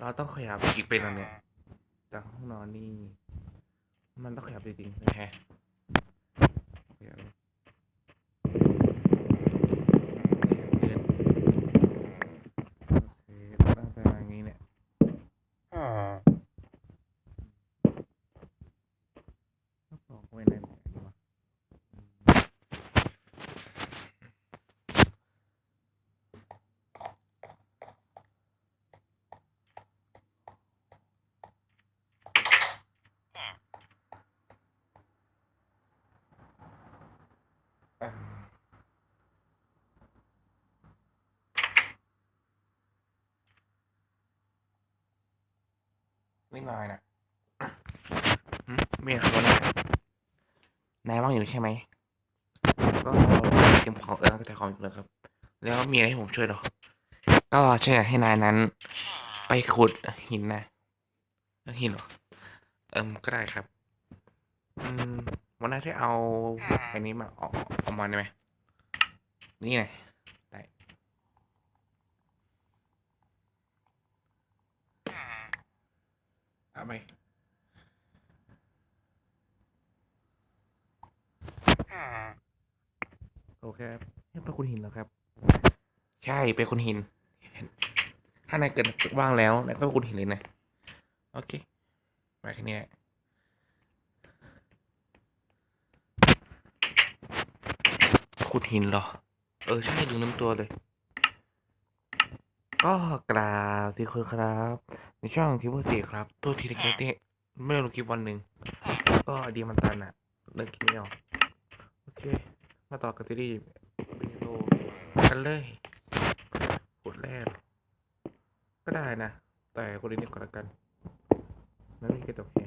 เราต้องขยับอีกเป็นอันเนี้ยจากห้องนอนนี่ มันต้องขยับจริงๆนะฮะขยับเลยขยับเกินโอเคตั้งแต่อย่างนี้เนี่ยก็บอกไว้นั่นแหละดีกว่าอะ ไม่นายนะหืมเมียเขานะนายว่างอยู่ใช่ไหมก็เตรียมของเออแต่ของอยู่เลยครับ แล้วมีอะไรให้ผมช่วยหรอ ก็ช่วยให้นายนั้น ไปขุดหินนะหินเหรอเอิมก็ได้ครับ อืมวันนั้นที่เอาอันนี้มาเออกออกมาได้ไหมนี่ไงได้ เอาไปโอเคครับให้เป็นคุณหินเหรอครับ ใช่เป็นคุณหิน ถ้านายเกิดว่างแล้วนายก็เป็นคุณหินเลยนะ โอเค มาแค่นี้แหละขุดหินเหรอ เออ ใช่ลืมน้ำตัวเลย ก็กราบที่คุณครับ ในช่องคลิปสี่ครับ ตัวทีเล็กๆเนี่ยไม่ได้ลงคลิปวันหนึ่ง ก็ไอดีมันตันอะเลิกคิดไม่ออกโอเค มาต่อกันที่ดีวิดีโอกันเลยขุดแรก ก็ได้นะ แต่กดนี้ก่อนละกันไม่มีกระจกแค่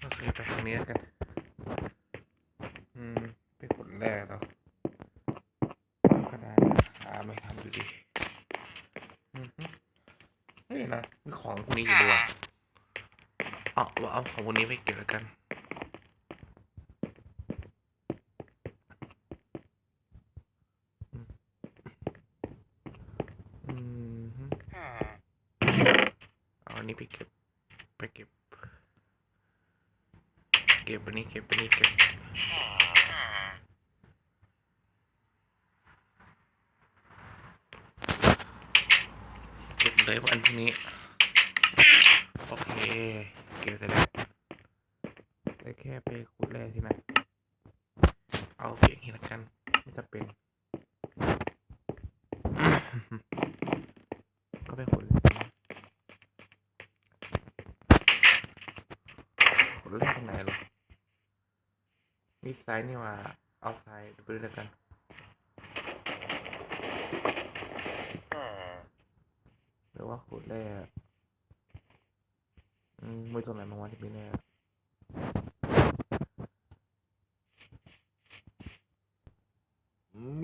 โอเคไปทางนี้แล้วกัน อืม ไปกดแรกแล้วก็ได้หาไม่ทำอยู่ดี อือฮึเฮ้ยนะมีของพวกนี้อยู่ด้วยเอาเอา ของพวกนี้ไปเก็บแล้วกัน อืมฮึเอาอันนี้ไปเก็บ ไปเก็บ เก็บอันนี้เก็บอันนี้เก็บเก็บเลยอันพวกนี้ โอเค เก็บเสร็จแล้วแต่แค่ไปขุดแร่ที่ไหนเอาเพียงนี้ละกัน ไม่จะเป็น ก็ไปขุดเลยขุดเรื่องตรงไหนหรอมีไซด์นี่ว่า เอาไซด์ไปเลยแล้วกันหรือว่าขุดแร่อืมไม่ตรงไหนมาวันที่มีแร่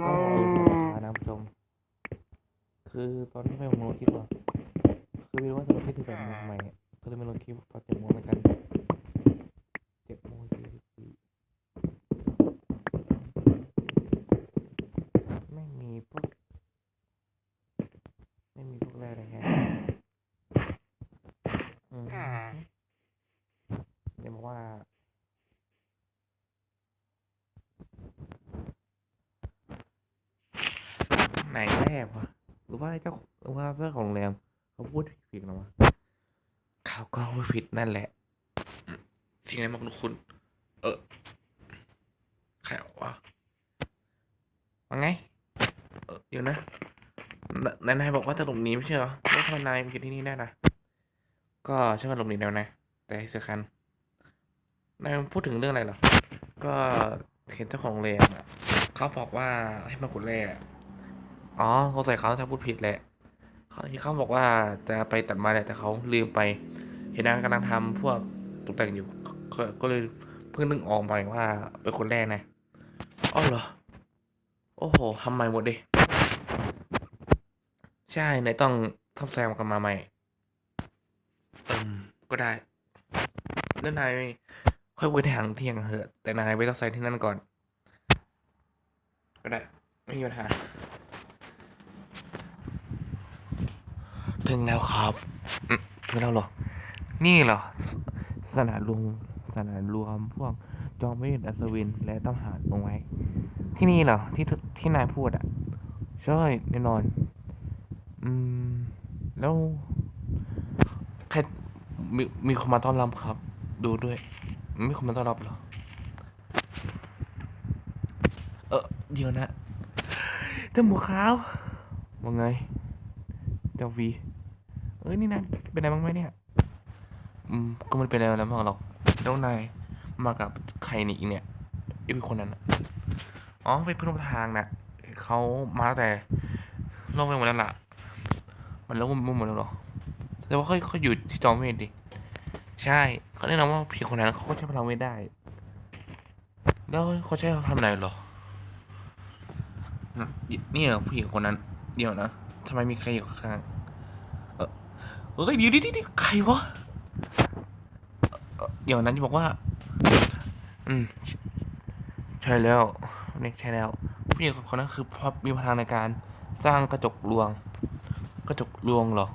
ก็ขอน้ำชม คือตอนที่ไปผมลงคลิปอะคือไม่รู้ว่าจะลงคลิปที่แบบใหม่อะก็เลยมาลงคลิปตอนเจ็ดโมงแล้วกันเจ็ดโมงสี่สิบสี่ไม่มีพวก ไม่มีพวกแร่เลยแฮะอืมเดี๋ยวบอกว่า หนแร่วะหรือว่าเจ้าหรือว่าเพื่อนของโรงแรมเขาพูดผิดหรอวะเขาก็พูดผิดนั่นแหละ สิ่งไหนมาคุณคุณ เออใครวะว่าไง เออเดี๋ยวนะนายนายบอกว่าจะหลบหนีไม่ใช่เหรอแล้วทำไมนายมาอยู่ที่นี่ได้ล่ะ ก็ใช่ว่าหลบหนีแล้วนะ แต่ที่สำคัญนายพูดถึงเรื่องอะไรเหรอ ก็เห็นเจ้าของโรงแรมอะเขาบอกว่าให้มาขุดแร่ อะอ๋อสงสัยเขาจะพูดผิดแหละเขาที่เขาบอกว่าจะไปตัดไม้แหละแต่เขาลืมไป เห็นนางกำลังทำพวกตกแต่งอยู่ก็ก็เลยเพิ่งนึกออกไปว่าเป็นคนแรกนะอ๋อเหรอ โอ้โหทำใหม่หมดดิใช่นายต้องทำแซมกันมาใหม่เอิมก็ได้แล้วนายค่อยคุยที่หางเที่ยงเหอะ แต่นายไม่ต้องใส่ที่นั่นก่อน ก็ได้ ไม่มีปัญหา ถึงแล้วครับอืมถึงแล้วเหรอ นี่เหรอ สนามรวมสนามรวมพวกจอมเวทอัศวิน และตำหารลงไว้ ที่นี่เหรอ ที่ทุที่นายพูดอะ ใช่แน่นอน อืม แล้วใครมีมีคนมาต้อนรับครับ ดูด้วย มีคนมาต้อนรับเหรอ เออเดี๋ยวนะเจ้าหมูขาวว่าไงเจ้าวี เอ้ยนี่นะเป็นอะไรบ้างไหมเนี่ย อืมก็ไมันเป็นอะไรแล้วมั้งหรอกแล้วนายมากับใครนี่อีกเนี่ยไอ้คนนั้นน่ะอ๋อเป็นเพื่อนร่วมทางน่ะเขามาตั้งแต่รอบไปหมดแล้วล่ะ มันแล้วมันหมดแล้วเหรอแต่ว่าเขาเขาอยู่ที่จอมเวทดิ ใช่เขาแนะนำว่าผีคนนั้นเขาก็ใช้พลังเวทได้ แล้วเขาใช้ทำอะไรเหรออืมนี่เหรอผู้หญิงคนนั้น เดี๋ยวนะทำไมมีใครอยู่ข้างๆเออ เฮ้ยเดี๋ยวดี๋ยวเดี๋ยวใครวะเอ่อเดี๋ยวนั้นจะบอกว่า อืม ใช่แล้วนี่ใช่แล้วผู้หญิงคนนั้นคือพระมีพลังในการสร้างกระจกลวง กระจกลวงหรอ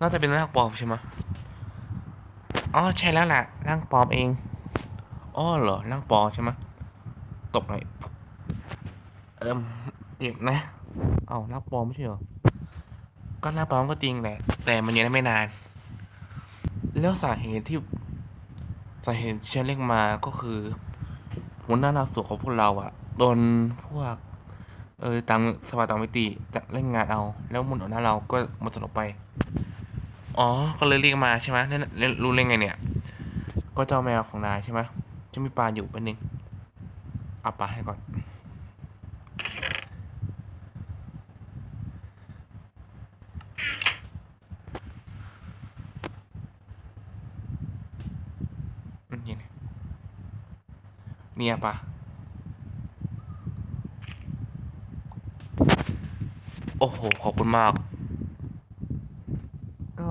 น่าจะเป็นร่างปลอมใช่ไหมอ๋อใช่แล้วแหละร่างปลอมเองอ๋อเหรอร่างปลอมใช่ไหมตบหน่อยเอิมเจ็บนะ เอาร่างปลอมไม่ใช่เหรอก็ร่างปลอมก็จริงแหละ แต่มันอยู่ได้ไม่นาน แล้วสาเหตุที่สาเหตุที่ฉันเรียกมาก็คือหัวหน้านักสู่ของพวกเราอะโดนพวก เออต่างสภาต่างมิติจะเล่นงานเอา แล้วมุนหัวหน้าเราก็หมดสลบไป อ๋อ ก็เลยเรียกมาใช่ไหมแล้วแล้วรู้เรื่องไงเนี่ย ก็เจ้าแมวของนายใช่ไหมจะมีปลาอยู่เป็นหนึ่งเอาปลาให้ก่อน อืมนี่นะ เนี่ยปะโอ้โห ขอบคุณมาก ก็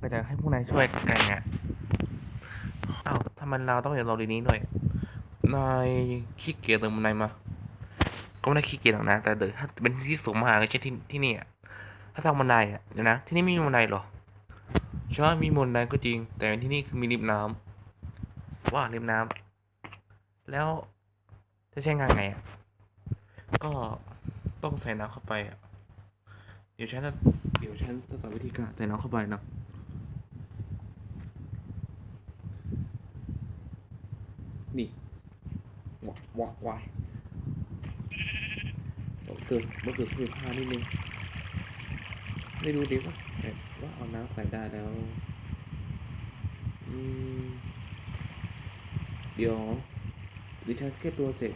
ก็จะให้พวกนายช่วยกันไงอ้าวทำไมเราต้องอย่างเราดีนี้หน่อยนายขี้เกียจเติมนายมา ก็ไม่ได้ขี้เกียจหรอกนะ แต่เดี๋ยวถ้าเป็นที่สูงมากก็ใช่ที่ที่นี่อะถ้าสร้างบันไดอะเดี๋ยวนะ ที่นี่ไม่มีบันไดเหรอใช่มีบันไดก็จริง แต่ที่นี่คือมีริมน้ำว่าริมน้ำ แล้วจะใช้งานไงอะก็ต้องใส่น้ำเข้าไปอะเดี๋ยวฉันจะเดี๋ยวฉันจะสอนวิธีการใส่น้ำเข้าไปเนาะนี่วักวักวายเกิดมันเกิดคือผ้านิดนึงไม่รู้ดิว่าแต่ว่าเอาน้ำใส่ได้แล้ว อืม เดี๋ยว เดี๋ยวฉันแก้ตัวเสร็จ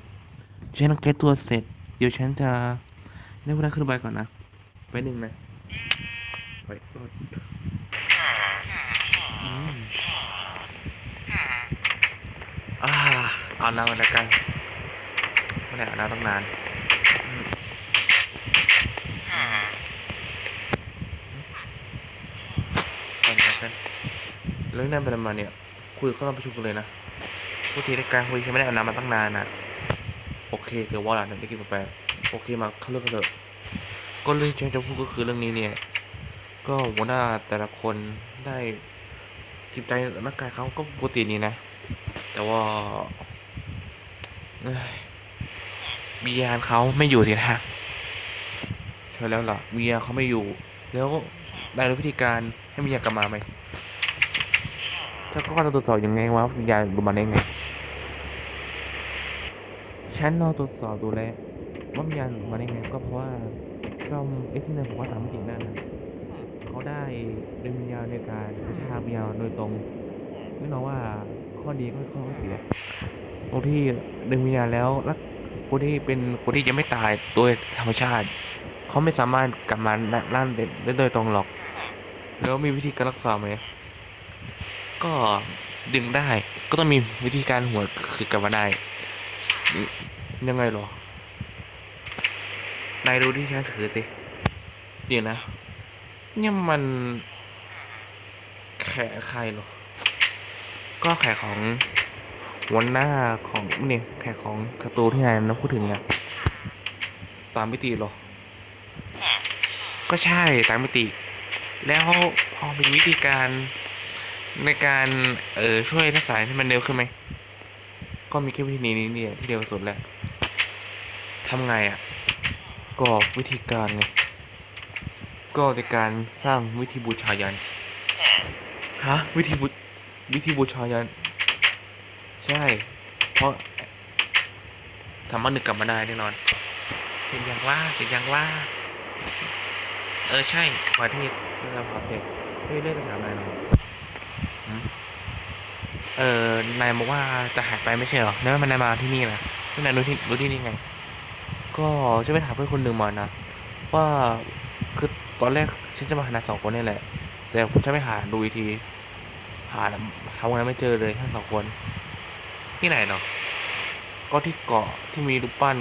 ฉันแก้ตัวเสร็จ เดี๋ยวฉันจะเรียกว่าขึ้นไปก่อนนะ ไปหนึ่งนะ ไปรถอืมอ่าเอาน้ำมาแล้วกันไม่ได้เอาน้ำตั้งนานอืมก่อนแล้วกันเรื่องนั้นเป็นอะไรมาเนี่ย คุยเข้าร่วมประชุมกันเลยนะ พูดทีในการคุยฉันไม่ได้เอาน้ำมาตั้งนานนะโอเคเดี๋ยวว่าหลานได้กินกาแฟโอเคมาเข้าเรื่องกันเถอะก็เรื่องที่ฉันจะพูดก็คือเรื่องนี้เนี่ย ก็หัวหน้าแต่ละคนได้จิตใจร่างกายเขาก็ปกตินี่นะ แต่ว่าเอ้ยวิญญาณเขาไม่อยู่สินะใช่แล้วล่ะวิญญาณเขาไม่อยู่ แล้วได้รู้วิธีการให้วิญญาณกลับมาไหมถ้าก็ต้องตรวจสอบยังไงว่าวิญญาณกลับมาได้ไง ฉันรอตรวจสอบดูแล้ว่าวิญญาณหลุดมาได้ไงก็เพราะว่าจอมเอ็กซ์เนอร์ผมว่าตามไม่จริงนั่นเขาได้ดึงวิญญาณในการกระชากวิญญาณโดยตรงแน่นอนว่าข้อดีก็ข้อเสียตรงที่ดึงวิญญาณแล้วแล้วคนที่เป็นคนที่ยังไม่ตายโดยธรรมชาติ เขาไม่สามารถกลับมาล่านได้โดยตรงหรอก แล้วมีวิธีการรักษาไหมก็ดึงได้ก็ต้องมีวิธีการหัวคือกลับมาได้ ยังไงหรอ นายดูที่ฉันถือสิเดี๋ยวนะ เนี่ยมัน แขนใครหรอ ก็แขายของหัวหน้าของเนี่ยขายของศัตรูที่นายนะพูดถึงเนี่ยตามมิติหรอ ก็ใช่ตามมิติ แล้วพอมีวิธีการในการเออช่วยนักสายให้มันเร็วขึ้นไหม ก็มีแค่วิธีนี้เนี่ยที่เร็วสุดแหละ ทำไงอะก็วิธีการไงก็ในการสร้างวิธีบูชายันฮะวิธีบูวิธีบูชายัน ใช่ เพราะสามารถนึกกลับมาได้แน่นอนเสียงอย่างว่าเสียงอย่างว่า เออใช่ขอเทพเรื่องขอเทพเฮ้ยเรื่องจะถามอะไรหน่อยหืมเออนายบอกว่าจะหายไปไม่ใช่เหรอแล้วมันนายมาที่นี่นะที่นายรู้ที่รู้ที่นี่ไง ก็จะไปถามเพื่อนคนหนึ่งมานะ ว่าคือตอนแรกฉันจะมาหานายสองคนนี่แหละ แต่ผมจะไปหาดูอีกที หาทำงานไม่เจอเลยทั้งสองคน ที่ไหนเนาะก็ที่เกาะที่มีรูปปั้น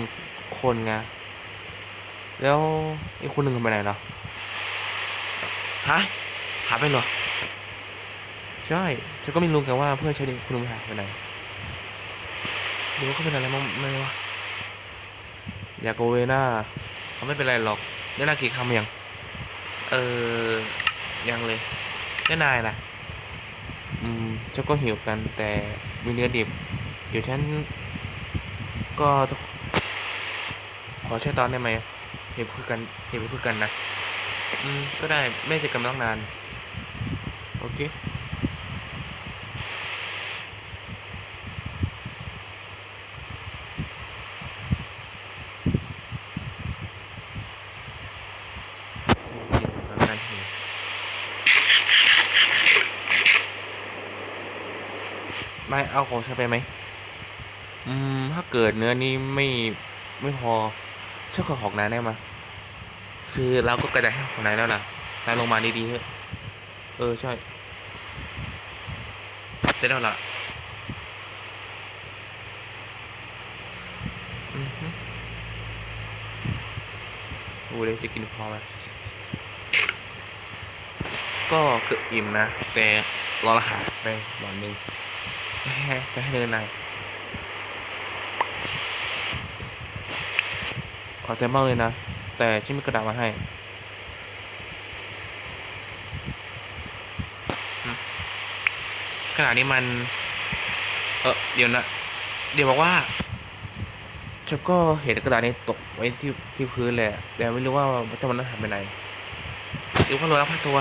คนไงแล้วอีกคนหนึ่งทำไปไหนเนาะฮะหาไปเหรอใช่ฉันก็ไม่รู้กันว่าเพื่อนฉันอีกคนหนึงหายไปไหนหรือว่าเขาเป็นอะไรมั้งไม่รู้วะอ ยากโกเวน่าเขาไม่เป็นไรหรอกได้นากี่คำยัง เออ ยังเลยได้นายล่ะ อืมเจ้าก็หิวกันแต่มีเนื้อดิบ เดี๋ยวฉัน ก็ ขอใช้ตอนได้ไหมเห็นพื่อกันเห็นพื่อกันนะ อืม ก็ได้ไม่เจอกันตั้งนาน โอเค ไม่ เอาของฉันไปไหมอืม ถ้าเกิดเนื้อนี้ไม่ไม่พอช่วยขอของนายได้มา คือเราก็กระจายให้ของนายแล้วล่ะนายลงมาดีๆเถอะเออใช่ได้แล้วล่ะอือฮึดูเลยจะกินพอไหมก็เกือบอิ่มนะ แต่รออาหารไปหน่อยนึง จะให้จะให้เดินนขอใจมากเลยนะ แต่ฉันมีกระดาษมาให้อืมกระดนี้มัน เออเดี๋ยวนะ เดี๋ยวบอกว่าฉันก็เห็นกระดาษนี้ตกไว้ที่ที่พื้นแหละแต่ไม่รู้ว่าเจ้ามันนั้นหายไปไหนหรือว่าโดนลักพาตัว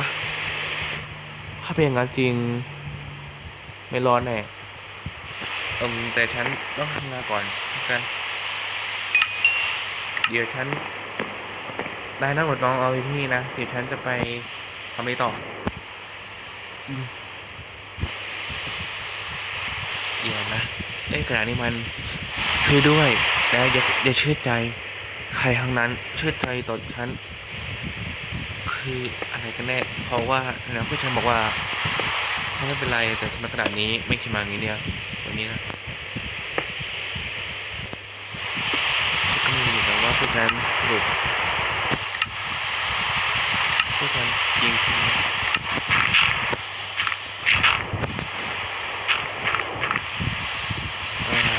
ถ้าเป็นอย่างนั้นจริง ไม่ร้อนแน่ เอืมแต่ฉันต้องทำงานก่อนกัน เดี๋ยวฉันได้นั่งรถน้องเอาที่นี่นะ เดี๋ยวฉันจะไปทำอะไรต่ออืมเดี๋ยวนะเอ้ยกระดาษนี้มันช่วยด้วยแต่อย่าอย่าเชื่อใจ ใครทั้งนั้นเชื่อใจต่อฉัน คืออะไรกันแน่ เพราะว่านะเพื่อนฉันบอกว่าเขาไม่เป็นไรแต่สำหรับกระดาษนี้ไม่คิดมาอย่างนี้เนี่ย วันนี้นะก็มีอยู่แต่ว่าผู้ชายหลุดผู้ชายยิงทิ้งเอ่อ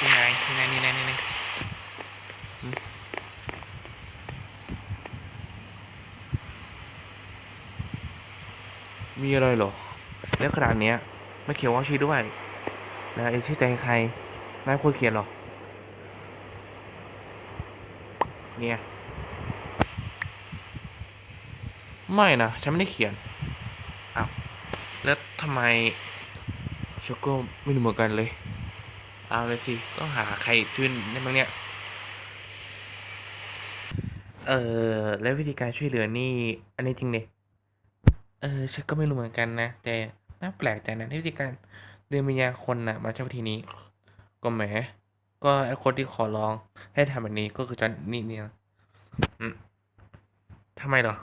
นี่ไงนี่ไงนี่ไงนี่ไงอืม มีอะไรเหรอ แล้วขนาดเนี้ย ไม่เขียนว่าชื่อด้วยนะไอ้ชื่อใจใครนายควรเขียนหรอ เนี่ย ไม่นะ ฉันไม่ได้เขียน อ้าว แล้วทำไมฉันก็ไม่รู้เหมือนกันเลย เอาเลยสิ ต้องหาใครช่วยได้บ้างเนี่ย เออ แล้ววิธีการช่วยเหลือนี่ อันนี้จริงเนี่ย เออฉันก็ไม่รู้เหมือนกันนะ แต่น่าแปลกใจนะที่วิธีการเดินวิญญาณคนนะมาใช้วิธีนี้ ก็แหม ก็ไอคนที่ขอร้องให้ทำแบบนี้ก็คือจันนี่เนี่ยอืมทำไมเหรอ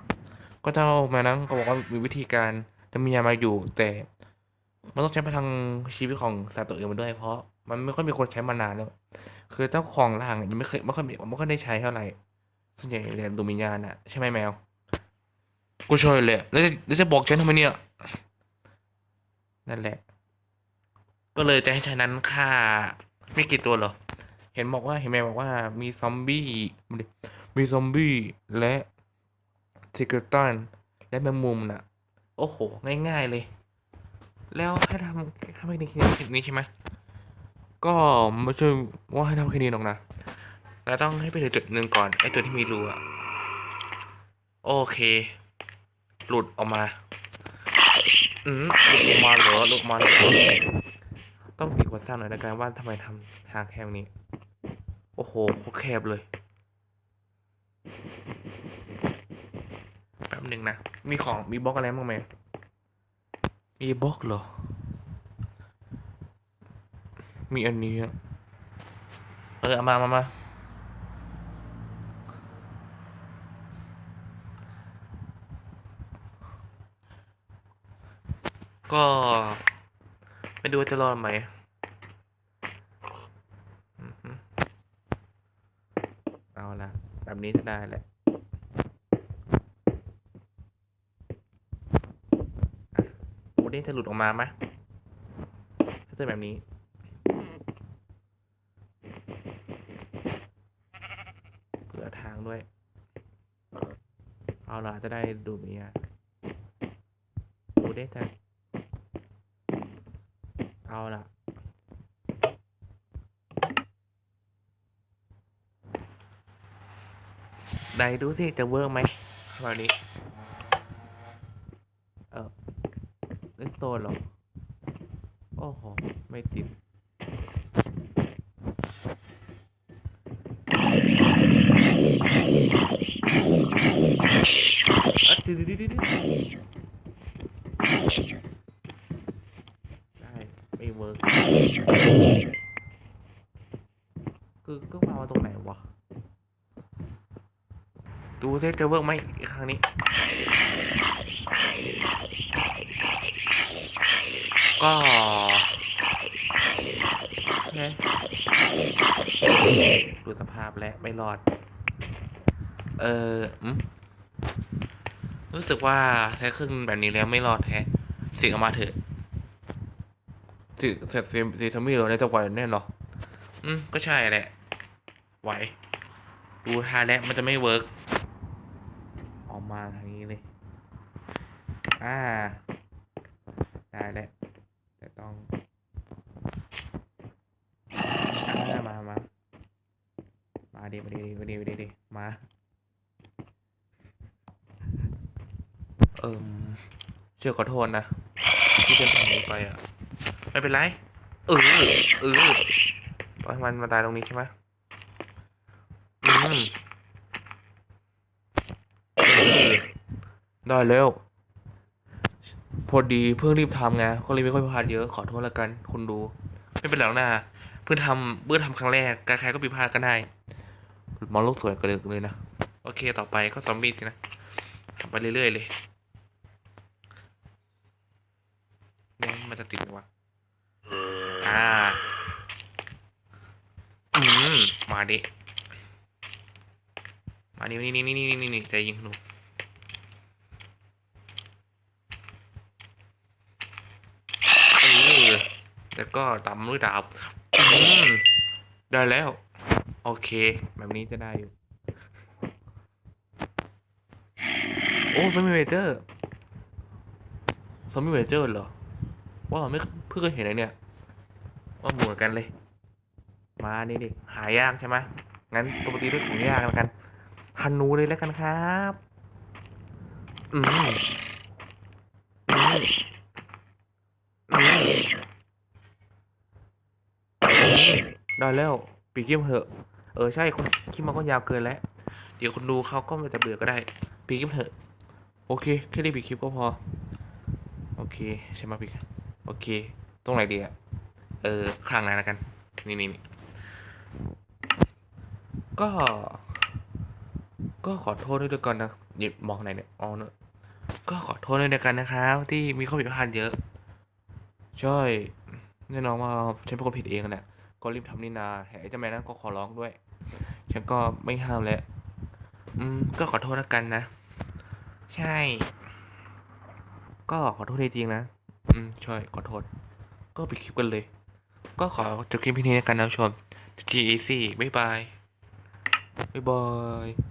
ก็เจ้ามานั่งก็บอกว่ามีวิธีการเดินวิญญาณมาอยู่ แต่มันต้องใช้พลังชีวิตของสัตว์ตัวอื่นมาด้วย เพราะมันไม่ค่อยมีคนใช้มานานแล้ว คือเจ้าของร่างยังไม่เคยไม่ค่อยมีไม่ค่อยได้ใช้เท่าไหร่ส่วนใหญ่เรียนดูมิญญาณอะใช่ไหมแมว กูช่วยเลยแล้วจะแล้วจะบอกฉันทำไมเนี่ย นั่นแหละ ก็เลยจะให้ชายนั้นฆ่าไม่กี่ตัวเหรอ เห็นบอกว่าเห็นแมวบอกว่ามีซอมบี้ มีซอมบี้และซิกเกอร์ตันและแมงมุมน่ะ โอ้โห ง่ายๆเลย แล้วให้ทำทำให้ในคลิปนี้ใช่ไหมก็ไม่ใช่ว่าให้ทำแค่นี้หรอกนะแล้วต้องให้ไปถึงจุดหนึ่งก่อนไอ้ตัวที่มีรูอะโอเค หลุดออกมา อืมหลุดออกมาเหรอหลุดออกมาเหรอต้องตีกว่าสร้างหน่อยละกันว่าทำไมทำทางแคบนี้ โอ้โหโคตรแคบเลย แป๊บหนึ่งนะ มีของ มีบล็อกอะไรบ้างไหม มีบล็อกเหรอ มีอันนี้เออเอามามามา ก็ไม่ดูจะรอดไหมเอาละแบบนี้จะได้แหละโอ้นี่จะหลุดออกมาไหมถ้าเจอแบบนี้ เผื่อทางด้วย เอาละจะได้ดูมีอะดูได้แต่ เอาล่ะไหนดูสิจะเวิร์กไหมคราวนี้ เออเล่นโซนหรอ โอ้โห ไม่ติด อะดิดิดิดิดิได้ไม่เวิร์ก คือก็วางไว้ตรงไหนวะ ดูซิจะเวิร์กไหมอีกครั้งนี้ ก็ดูสภาพแล้วไม่รอด เออรู้สึกว่าใช้เครื่องแบบนี้แล้วไม่รอดแฮะสียงออกมาเถอะ สิเสร็จเสียเสียทอมมี่เราได้จะไหวแน่หรอ อืม ก็ใช่แหละ ไหว ดูท่าแล้วมันจะไม่เวิร์กออกมาทางนี้เลย อ่า ได้แล้วแต่ต้องอ่ามามา มาดิมาดิมาดิมาดิมาดิมา เอิ่มเชื่อขอโทษนะ ที่เป็นทางนี้ไปอะ ไม่เป็นไรเออเออปล่อยมันมาตายตรงนี้ใช่ไหมอืมเอได้แล้ว พอดีเพิ่งรีบทำไงก็เลยไม่ค่อยพลาดเยอะขอโทษล้วกันคุณดู ไม่เป็นไรหรอกนะเพิ่งทำเพิ่งทำครั้งแรกใครๆก็ผิดพลาดกันได้มองโลกสวยกันเลยนะโอเคต่อไปก็ซอมบี้สินะทำไปเรื่อยๆเลยมันจะติดไหมวะ อ่า อืม มาดิ มาดินี่นี่นี่นี่นี่นี่ใจยิงหนูเออแล้วก็ตำด้วยดาบอืมได้แล้ว โอเค แบบนี้จะได้อยู่ โอ้ซอมบี้เวเจอร์ซอมบี้เวเจอร์เหรอว้าไม่เพิ่งเคยเห็นเลยเนี่ย ว่าเหมือนกันเลย มานี่ดิหายากใช่ไหมงั้นปกติด้วยของยากแล้วกันฮันนูเลยแล้วกันครับอืมอืมได้แล้วปีกเยี่ยมเถอะ เออใช่คนคลิปมันก็ยาวเกินแล้ว เดี๋ยวคนดูเขาก็จะเบื่อก็ได้ปีกเยี่ยมเถอะ โอเคแค่ได้ปีกคลิปก็พอ โอเค ใช่ไหมปีกโอเค ตรงไหนดีอะ เออข้างไหนแล้วกัน นี่นี่ก็ ก็ขอโทษด้วยกันนะหยิบมองไหนเนี่ยอ๋อเนอะก็ขอโทษด้วยกันนะครับ ที่มีข้อผิดพลาดเยอะช่แน่นอนว่าฉันเป็นคนผิดเองแหละก็รีบทำนี่นาแหไอ้เจ้าแม่นั้นก็ขอร้องด้วย ฉันก็ไม่ห้ามแล้ว อืม ก็ขอโทษแล้วกันนะ ใช่ ก็ขอโทษจริงๆนะ อืม ช่วยขอโทษ ก็ไปคลิปกันเลย ก็ขอจบคลิปเพียงนี้แล้วกันนะผู้ชม GEC บ๊ายบาย บ๊ายบาย